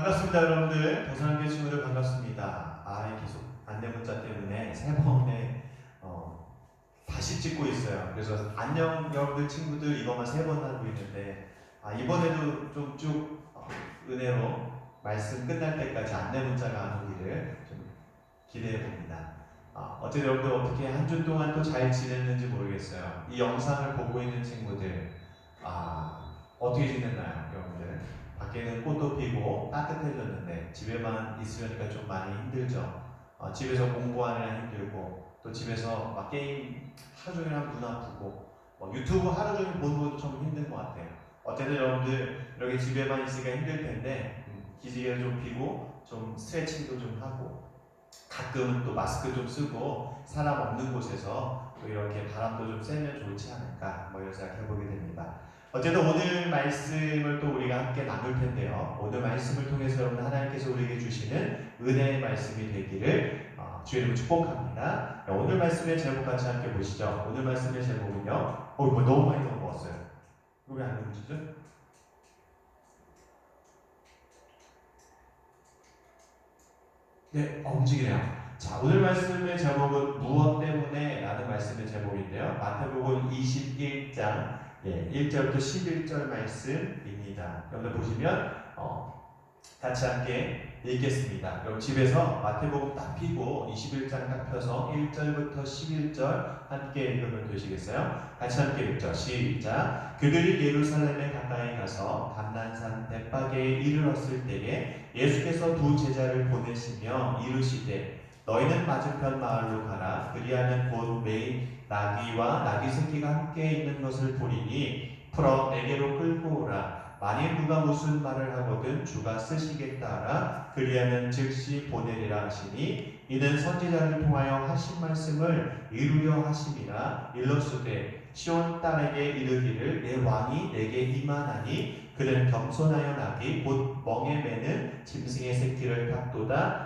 반갑습니다, 여러분들. 도산교회 친구들 반갑습니다. 아, 계속 안내 문자 때문에 세 번에 어, 다시 찍고 있어요. 그래서 안녕 여러분들 친구들 이것만 세 번 하고 있는데 아, 이번에도 좀쭉 어, 은혜로 말씀 끝날 때까지 안내 문자가 안 오기를 좀 기대해 봅니다. 아, 어쨌든 여러분들 어떻게 한 주 동안 또 잘 지냈는지 모르겠어요. 이 영상을 보고 있는 친구들 아, 어떻게 지냈나요? 밖에는 꽃도 피고 따뜻해졌는데 집에만 있으려니까 좀 많이 힘들죠. 어, 집에서 공부하느라 힘들고 또 집에서 막 게임 하루 종일 하면 눈 아프고 뭐 유튜브 하루 종일 보는 것도 좀 힘든 것 같아요. 어쨌든 여러분들 이렇게 집에만 있으니까 힘들 텐데 음, 기지개를 좀 피고 좀 스트레칭도 좀 하고 가끔은 또 마스크 좀 쓰고 사람 없는 곳에서 또 이렇게 바람도 좀 쐬면 좋지 않을까 뭐 이런 생각 해보게 됩니다. 어쨌든 오늘 말씀을 또 우리가 함께 나눌 텐데요. 오늘 말씀을 통해서 여러분 하나님께서 우리에게 주시는 은혜의 말씀이 되기를 어, 주의 이름으로 축복합니다. 네, 오늘 말씀의 제목 같이 함께 보시죠. 오늘 말씀의 제목은요. 어, 이거 너무 많이 넘어왔어요. 이거 왜안 넘어지죠? 네, 어, 움직이네요. 자, 오늘 말씀의 제목은 무엇 때문에? 라는 말씀의 제목인데요. 마태복음 21장 예, 1절부터 11절 말씀입니다. 여러분 보시면 어, 같이 함께 읽겠습니다. 여러분 집에서 마태복음 딱 피고 21장 딱 펴서 1절부터 11절 함께 읽으면 되시겠어요? 같이 함께 읽죠. 시작. 그들이 예루살렘에 가까이 가서 감난산 대바게에 이르렀을 때에 예수께서 두 제자를 보내시며 이르시되 너희는 맞은편 마을로 가라. 그리하면 곧 매일 나귀와 나귀 새끼가 함께 있는 것을 보리니 풀어 내게로 끌고 오라. 만일 누가 무슨 말을 하거든 주가 쓰시겠다 하라. 그리하면 즉시 보내리라 하시니 이는 선지자를 통하여 하신 말씀을 이루려 하심이라 일러스되 시온 딸에게 이르기를 내 왕이 내게 임하나니 그는 겸손하여 나기 곧 멍에 매는 짐승의 새끼를 갖도다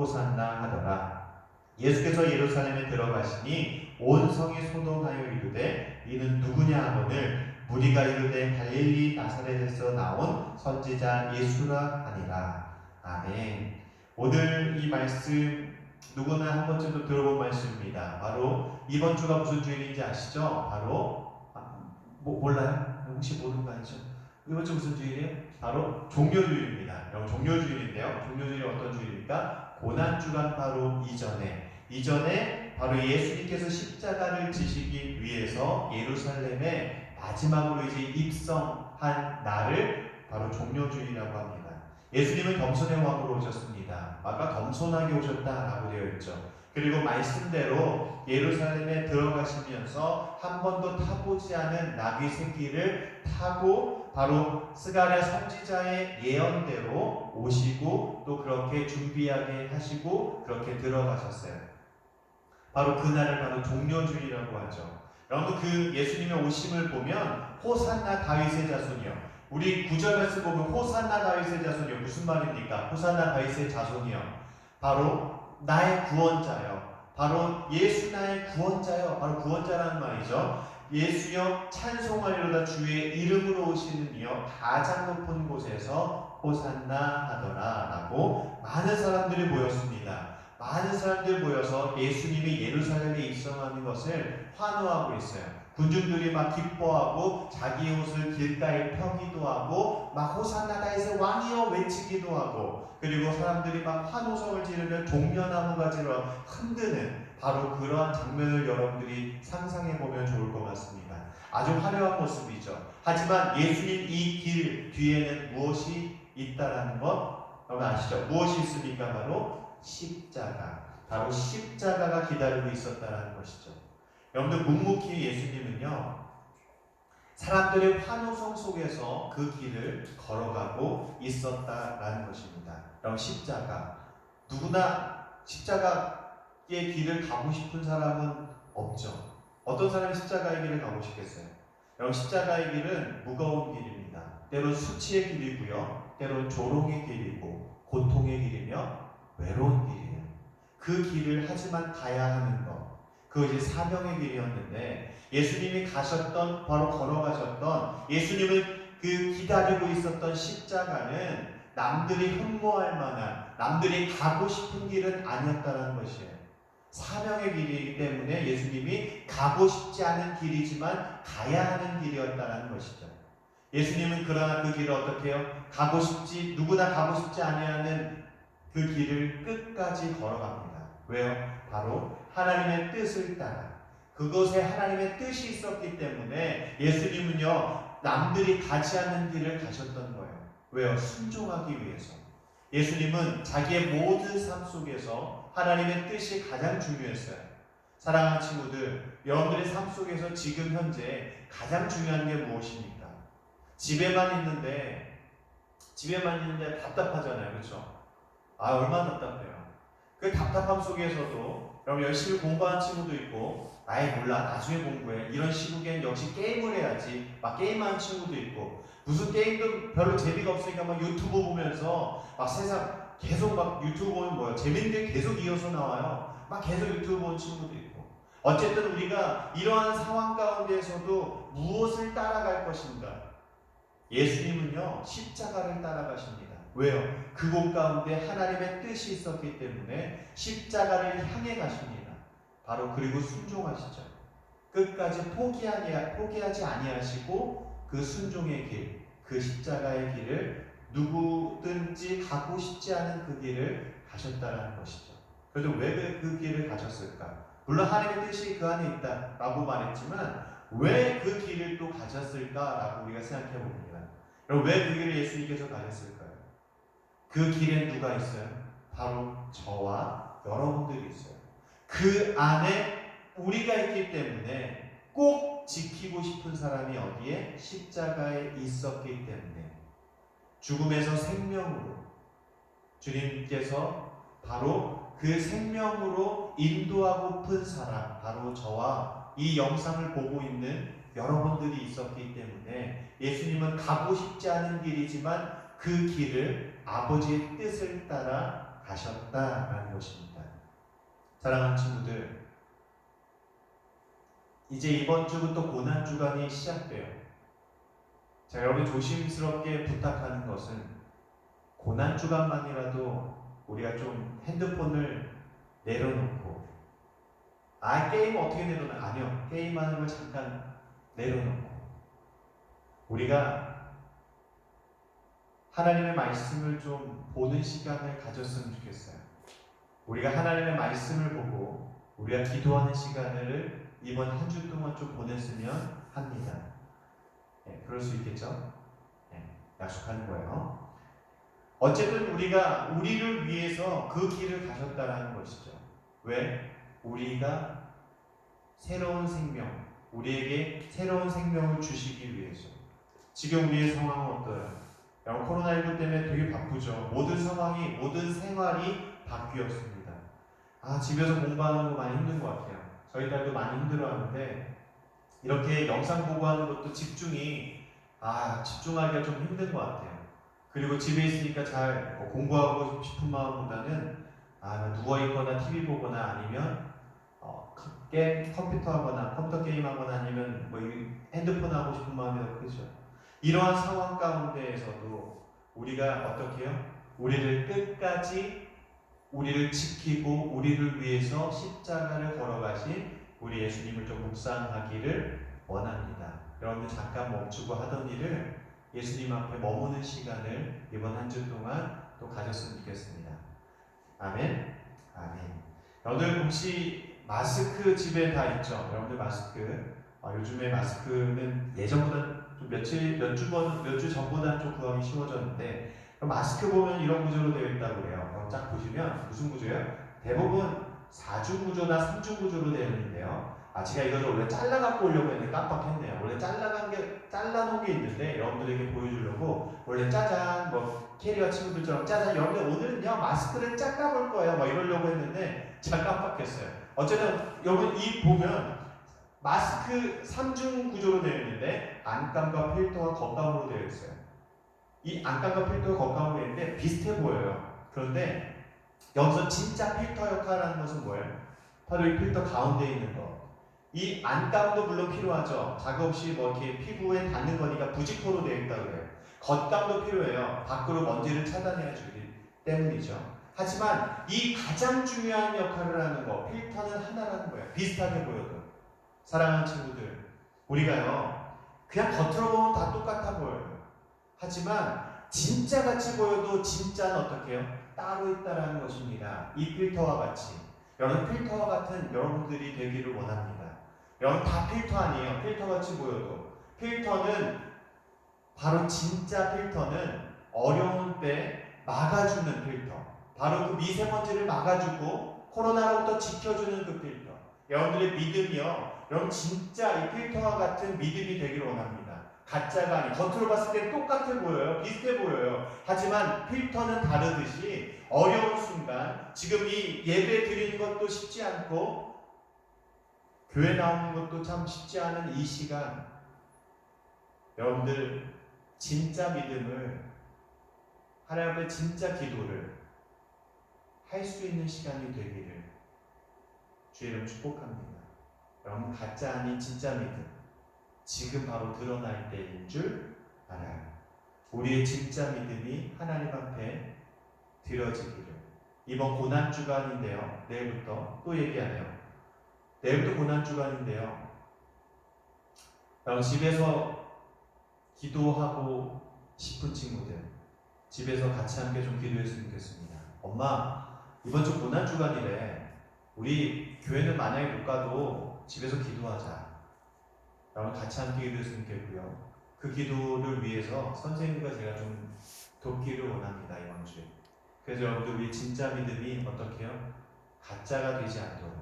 호산나 하더라 예수께서 예루살렘에 들어가시니 온 성이 소동하여 이르되 이는 누구냐 하거늘 무리가 이르되 갈릴리 나사렛에서 나온 선지자 예수라 하니라 아멘 오늘 이 말씀 누구나 한 번쯤도 들어본 말씀입니다 바로 이번 주가 무슨 주일인지 아시죠? 바로 아, 뭐, 몰라요? 혹시 모르는 거 아니죠? 이번 주 무슨 주일이에요? 바로 종료주일입니다 여러분 종료주일인데요 종료주일이 어떤 주일입니까? 고난주간 바로 이전에 이전에 바로 예수님께서 십자가를 지시기 위해서 예루살렘에 마지막으로 이제 입성한 날을 바로 종료주일이라고 합니다. 예수님은 겸손의 왕으로 오셨습니다. 아까 겸손하게 오셨다라고 되어 있죠. 그리고 말씀대로 예루살렘에 들어가시면서 한 번도 타보지 않은 나귀 새끼를 타고 바로 스가랴 선지자의 예언대로 오시고 또 그렇게 준비하게 하시고 그렇게 들어가셨어요. 바로 그날을 바로 종료주의라고 하죠. 여러분 그 예수님의 오심을 보면 호산나 다윗의 자손이요. 우리 구절 말씀 보면 호산나 다윗의 자손이요. 무슨 말입니까? 호산나 다윗의 자손이요. 바로 나의 구원자요. 바로 예수 나의 구원자요. 바로 구원자라는 말이죠. 예수여 찬송하리로다 주의 이름으로 오시는 이여 가장 높은 곳에서 호산나 하더라라고 많은 사람들이 모였습니다. 많은 사람들이 모여서 예수님이 예루살렘에 입성하는 것을 환호하고 있어요. 군중들이 막 기뻐하고 자기 옷을 길가에 펴기도 하고 막 호산나 다윗의 왕이여 외치기도 하고 그리고 사람들이 막 환호성을 지르며 종려나무 가지로 흔드는 바로 그러한 장면을 여러분들이 상상해 보면 좋을 것 같습니다. 아주 화려한 모습이죠. 하지만 예수님 이 길 뒤에는 무엇이 있다라는 것 여러분 아시죠? 무엇이 있습니까? 바로 십자가. 바로 십자가가 기다리고 있었다라는 것이죠. 여러분들 묵묵히 예수님은요. 사람들의 환호성 속에서 그 길을 걸어가고 있었다라는 것입니다. 그럼 십자가 누구나 십자가 의 길을 가고 싶은 사람은 없죠. 어떤 사람이 십자가의 길을 가고 싶겠어요? 여러분 십자가의 길은 무거운 길입니다. 때론 수치의 길이고요. 때론 조롱의 길이고 고통의 길이며 외로운 길이에요. 그 길을 하지만 가야 하는 것. 그것이 사명의 길이었는데 예수님이 가셨던 바로 걸어가셨던 예수님을 그 기다리고 있었던 십자가는 남들이 흠모할 만한 남들이 가고 싶은 길은 아니었다는 것이에요. 사명의 길이기 때문에 예수님이 가고 싶지 않은 길이지만 가야 하는 길이었다는 것이죠. 예수님은 그러나 그 길을 어떻게 해요? 가고 싶지 누구나 가고 싶지 아니하는 그 길을 끝까지 걸어갑니다. 왜요? 바로 하나님의 뜻을 따라 그곳에 하나님의 뜻이 있었기 때문에 예수님은요 남들이 가지 않는 길을 가셨던 거예요. 왜요? 순종하기 위해서. 예수님은 자기의 모든 삶 속에서 하나님의 뜻이 가장 중요했어요. 사랑하는 친구들, 여러분들의 삶 속에서 지금 현재 가장 중요한 게 무엇입니까? 집에만 있는데 집에만 있는데 답답하잖아요, 그렇죠? 아 얼마나 답답해요. 그 답답함 속에서도 여러분 열심히 공부하는 친구도 있고 아예 몰라 나중에 공부해 이런 시국엔 역시 게임을 해야지 막 게임하는 친구도 있고 무슨 게임도 별로 재미가 없으니까 막 유튜브 보면서 막 세상 계속 막 유튜브 보면 뭐야 재밌는 게 계속 이어서 나와요 막 계속 유튜브 보는 친구도 있고 어쨌든 우리가 이러한 상황 가운데에서도 무엇을 따라갈 것인가 예수님은요 십자가를 따라가십니다 왜요? 그곳 가운데 하나님의 뜻이 있었기 때문에 십자가를 향해 가십니다. 바로 그리고 순종하시죠. 끝까지 포기하지 아니하시고 그 순종의 길, 그 십자가의 길을 누구든지 가고 싶지 않은 그 길을 가셨다는 것이죠. 그래서 왜그 길을 가셨을까? 물론 하나님의 뜻이 그 안에 있다라고 말했지만 왜 그 길을 또 가셨을까라고 우리가 생각해 봅니다. 그럼 왜그 길을 예수님께서 가셨을까요? 그 길에 누가 있어요? 바로 저와 여러분들이 있어요. 그 안에 우리가 있기 때문에 꼭 지키고 싶은 사람이 어디에? 십자가에 있었기 때문에 죽음에서 생명으로 주님께서 바로 그 생명으로 인도하고픈 사람, 바로 저와 이 영상을 보고 있는 여러분들이 있었기 때문에 예수님은 가고 싶지 않은 길이지만 그 길을 아버지의 뜻을 따라 가셨다라는 것입니다. 사랑하는 친구들, 이제 이번 주부터 고난 주간이 시작돼요. 자, 여러분 조심스럽게 부탁하는 것은 고난 주간만이라도 우리가 좀 핸드폰을 내려놓고 아 게임 어떻게 내려놔? 아니요 게임하는 걸 잠깐 내려놓고 우리가 하나님의 말씀을 좀 보는 시간을 가졌으면 좋겠어요. 우리가 하나님의 말씀을 보고 우리가 기도하는 시간을 이번 한 주 동안 좀 보냈으면 합니다. 네, 그럴 수 있겠죠? 네, 약속하는 거예요. 어쨌든 우리가 우리를 위해서 그 길을 가셨다라는 것이죠. 왜? 우리가 새로운 생명, 우리에게 새로운 생명을 주시기 위해서. 지금 우리의 상황은 어떠요? 여러분 코로나19 때문에 되게 바쁘죠. 모든 상황이 모든 생활이 바뀌었습니다. 아 집에서 공부하는 거 많이 힘든 것 같아요. 저희 딸도 많이 힘들어하는데 이렇게 영상 보고 하는 것도 집중이 아 집중하기가 좀 힘든 것 같아요. 그리고 집에 있으니까 잘 뭐 공부하고 싶은 마음보다는 아 누워 있거나 TV 보거나 아니면 어, 게임 컴퓨터 하거나 컴퓨터 게임 하거나 아니면 뭐 핸드폰 하고 싶은 마음이 더 크죠. 이러한 상황 가운데에서도 우리가 어떻게 해요? 우리를 끝까지 우리를 지키고 우리를 위해서 십자가를 걸어가신 우리 예수님을 좀 묵상하기를 원합니다. 여러분들 잠깐 멈추고 하던 일을 예수님 앞에 머무는 시간을 이번 한 주 동안 또 가졌으면 좋겠습니다. 아멘. 아멘. 여러분들 혹시 마스크 집에 다 있죠? 여러분들 마스크. 어, 요즘에 마스크는 예전보다 좀 며칠 몇주 몇주 전보다 좀 구하기 쉬워졌는데 마스크 보면 이런 구조로 되어 있다고 그래요. 쫙 보시면 무슨 구조예요? 대부분 4중 구조나 3중 구조로 되어 있는데요. 아 제가 이거를 원래 잘라 갖고 오려고 했는데 깜빡했네요. 원래 잘라간 게 잘라놓은 게 있는데 여러분들에게 보여주려고 원래 짜잔 뭐 캐리어 친구들처럼 짜잔 여러분들 오늘은요 마스크를 짝까볼 거예요. 막 이러려고 했는데 제가 깜빡했어요. 어쨌든 여러분 이 보면 마스크 3중 구조로 되어 있는데 안감과 필터와 겉감으로 되어 있어요. 이 안감과 필터와 겉감으로 되어 있는데 비슷해 보여요. 그런데 여기서 진짜 필터 역할을 하는 것은 뭐예요? 바로 이 필터 가운데 있는 거. 이 안감도 물론 필요하죠. 자극 없이 뭐 이렇게 피부에 닿는 거니까 부직포로 되어 있다 그래요. 겉감도 필요해요. 밖으로 먼지를 차단해 주기 때문이죠. 하지만 이 가장 중요한 역할을 하는 거, 필터는 하나라는 거예요. 비슷하게 보여도. 사랑하는 친구들, 우리가요, 그냥 겉으로 보면 다 똑같아 보여요. 하지만 진짜 같이 보여도 진짜는 어떻게 해요? 따로 있다라는 것입니다. 이 필터와 같이. 여러분 필터와 같은 여러분들이 되기를 원합니다. 여러분 다 필터 아니에요. 필터 같이 보여도. 필터는 바로 진짜 필터는 어려운 때 막아주는 필터. 바로 그 미세먼지를 막아주고 코로나로부터 지켜주는 그 필터. 여러분들의 믿음이요. 여러분 진짜 이 필터와 같은 믿음이 되기를 원합니다. 가짜가 아니 겉으로 봤을 때 똑같아 보여요. 비슷해 보여요. 하지만 필터는 다르듯이 어려운 순간 지금 이 예배 드리는 것도 쉽지 않고 교회 나오는 것도 참 쉽지 않은 이 시간 여러분들 진짜 믿음을 하나님 앞에 진짜 기도를 할 수 있는 시간이 되기를 주의 이름 축복합니다. 여러분 가짜 아닌 진짜 믿음 지금 바로 드러날 때인 줄 알아요. 우리의 진짜 믿음이 하나님 앞에 드려지기를 이번 고난 주간인데요. 내일부터 또 얘기하네요. 내일부터 고난 주간인데요. 여러분 집에서 기도하고 싶은 친구들 집에서 같이 함께 좀 기도했으면 좋겠습니다. 엄마 이번 주 고난 주간이래. 우리 교회는 만약에 못 가도 집에서 기도하자. 여러분 같이 함께 기도했으면 좋겠고요. 그 기도를 위해서 선생님과 제가 좀 돕기를 원합니다 이번 주에. 그래서 여러분들 우리 진짜 믿음이 어떻게 해요? 가짜가 되지 않도록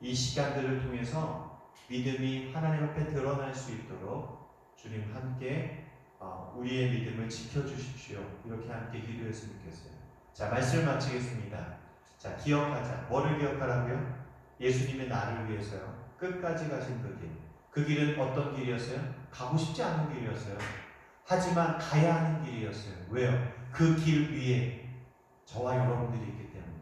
이 시간들을 통해서 믿음이 하나님 앞에 드러날 수 있도록 주님 함께 어, 우리의 믿음을 지켜주십시오. 이렇게 함께 기도했으면 좋겠어요. 자, 말씀을 마치겠습니다. 자, 기억하자. 뭐를 기억하라고요? 예수님의 나를 위해서요. 끝까지 가신 그 길. 그 길은 어떤 길이었어요? 가고 싶지 않은 길이었어요. 하지만 가야 하는 길이었어요. 왜요? 그 길 위에 저와 여러분들이 있기 때문에.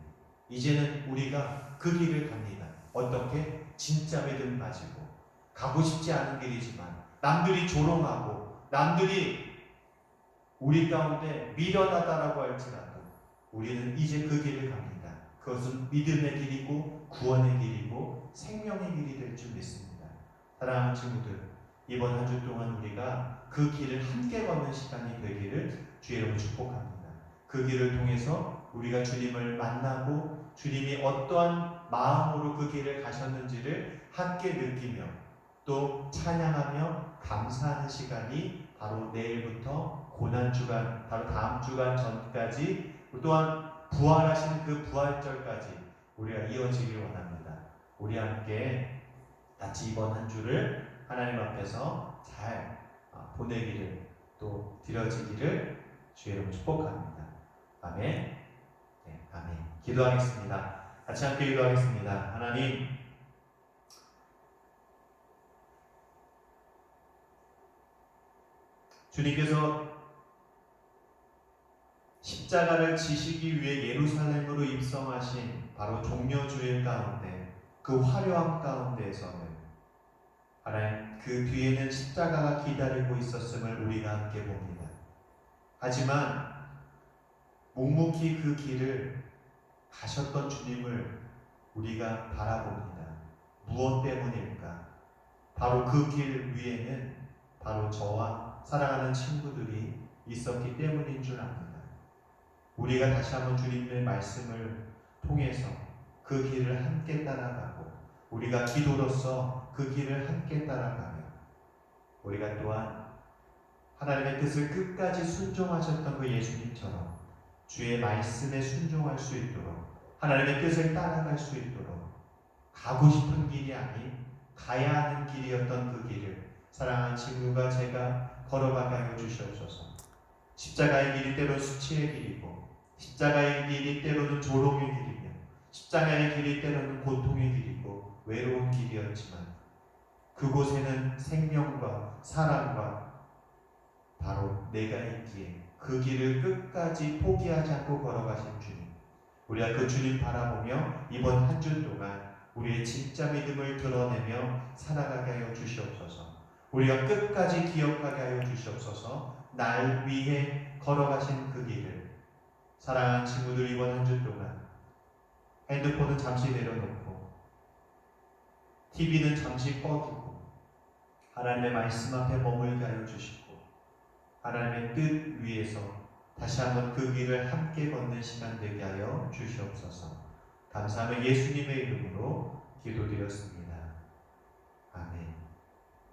이제는 우리가 그 길을 갑니다. 어떻게? 진짜 믿음 가지고. 가고 싶지 않은 길이지만, 남들이 조롱하고, 남들이 우리 가운데 미련하다라고 할지라도, 우리는 이제 그 길을 갑니다. 그것은 믿음의 길이고, 구원의 길이고, 생명의 길이 될 줄 믿습니다. 사랑하는 친구들, 이번 한 주 동안 우리가 그 길을 함께 걷는 시간이 되기를 주의 이름으로 축복합니다. 그 길을 통해서 우리가 주님을 만나고 주님이 어떠한 마음으로 그 길을 가셨는지를 함께 느끼며 또 찬양하며 감사하는 시간이 바로 내일부터 고난 주간, 바로 다음 주간 전까지 또한 부활하신 그 부활절까지 우리가 이어지길 원합니다. 우리 함께 같이 이번 한 주를 하나님 앞에서 잘 어, 보내기를 또 드려지기를 주의 이름 축복합니다. 아멘. 네, 아멘. 기도하겠습니다. 같이 함께 기도하겠습니다. 하나님, 주님께서 십자가를 지시기 위해 예루살렘으로 입성하신 바로 종려주일 가운데 그 화려함 가운데에서는 하나님 그 뒤에는 십자가가 기다리고 있었음을 우리가 함께 봅니다. 하지만 묵묵히 그 길을 가셨던 주님을 우리가 바라봅니다. 무엇 때문일까? 바로 그 길 위에는 바로 저와 사랑하는 친구들이 있었기 때문인 줄 압니다. 우리가 다시 한번 주님의 말씀을 통해서 그 길을 함께 따라가고 우리가 기도로서 그 길을 함께 따라가며 우리가 또한 하나님의 뜻을 끝까지 순종하셨던 그 예수님처럼 주의 말씀에 순종할 수 있도록 하나님의 뜻을 따라갈 수 있도록 가고 싶은 길이 아닌 가야 하는 길이었던 그 길을 사랑하는 친구가 제가 걸어가게 하여 주시옵소서. 십자가의 길이 때로 수치의 길이고 십자가의 길이 때로는 조롱의 길이며 십자가의 길이 때로는 고통의 길이고 외로운 길이었지만 그곳에는 생명과 사랑과 바로 내가 있기에 그 길을 끝까지 포기하지 않고 걸어가신 주님. 우리가 그 주님 바라보며 이번 한 주 동안 우리의 진짜 믿음을 드러내며 살아가게 하여 주시옵소서. 우리가 끝까지 기억하게 하여 주시옵소서. 날 위해 걸어가신 그 길을 사랑하는 친구들 이번 한 주 동안 핸드폰은 잠시 내려놓고 TV는 잠시 꺼두고 하나님의 말씀 앞에 머물게 하여 주시고 하나님의 뜻 위에서 다시 한번 그 길을 함께 걷는 시간 되게 하여 주시옵소서. 감사하며 예수님의 이름으로 기도드렸습니다. 아멘.